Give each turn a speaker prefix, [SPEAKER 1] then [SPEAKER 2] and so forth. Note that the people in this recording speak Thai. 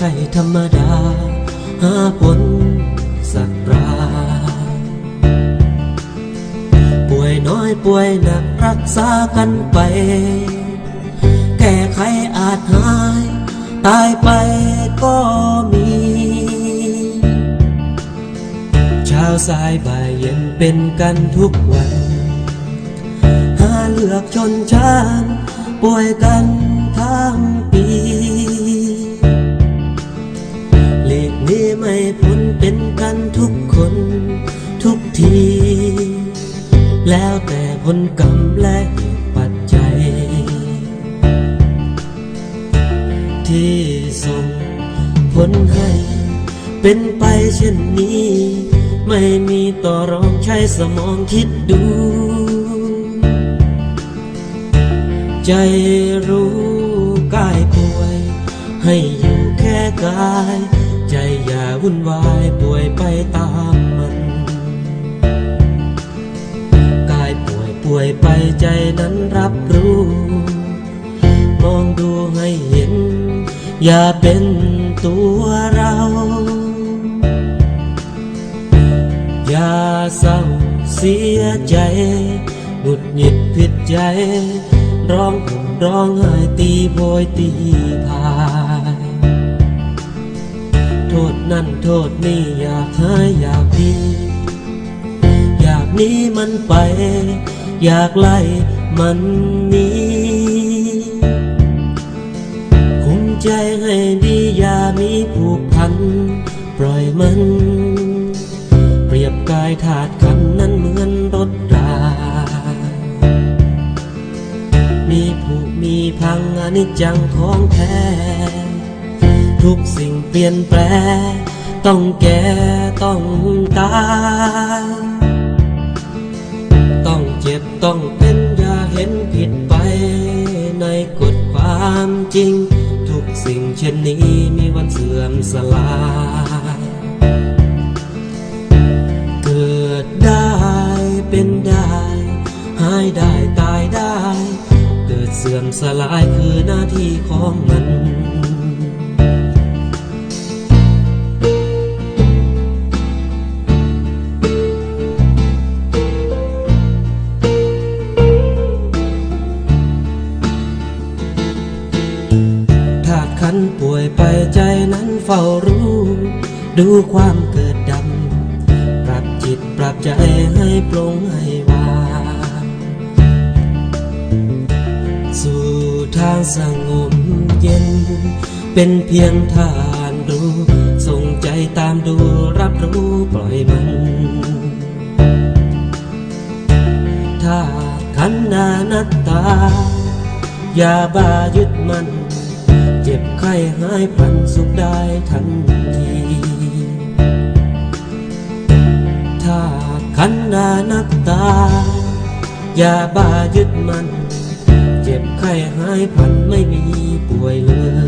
[SPEAKER 1] ไข้ธรรมดา หาผลสักรายป่วยน้อยป่วยหนักรักษากันไป แก้ไขอาจหาย ตายไปก็มี เช้าสายบ่ายเย็นเป็นกันทุกวัน หาเลือกชนชั้นป่วยกัน กคนทุกที แล้วแต่ผลกรรมและปัจจัย ที่ส่งผลให้ เป็นไปเช่นนี้ ไม่มีต่อรองใช้สมองคิดดู ใจรู้กายป่วย ให้อยู่แค่กาย ใจอย่า วุ่นวายป่วยไปตามมัน กายป่วยป่วยไปใจนั้นรับรู้ มองดูให้เห็น อย่าเป็นตัวเรา อย่าเศร้าเสียใจหงุดหงิดผิดใจ ร้องห่มร้องไห้ตีโพยตีพา โทษนี่อยากหายอยากดี อยากหนี้มันไป อยากไล่มันหนีคุมใจให้ดีอย่ามีผูกพัน ปล่อยมัน เปรียบกายถาดขันนั้นเหมือนรถรามีผูกมีพังอนิจจังของแท้ทุกสิ่งเปลี่ยนแปลง ต้องแก่ต้องตายต้องเจ็บต้องเป็นอย่าเห็นผิดไป ในกฎความจริง ทุกสิ่งเช่นนี้มีวันเสื่อมสลาย เกิดได้เป็นได้ หายได้ตายได้ เกิดเสื่อมสลายคือหน้าที่ของมัน ขันป่วยไปใจนั้นเฝ้ารู้ ดูความเกิดดำ ปรับจิตปรับใจให้ปลงให้วางสู่ทางสงบเย็น เป็นเพียงทานรู้ส่งใจตามดูรับรู้ปล่อยมัน ถ้าขันนานัตตาอย่าบายึดมัน ข้หายพันสุขได้ทันที ถ้าขันดานักตา อย่าบ้ายึดมัน เจ็บไข้หายพันไม่มีป่วยเลย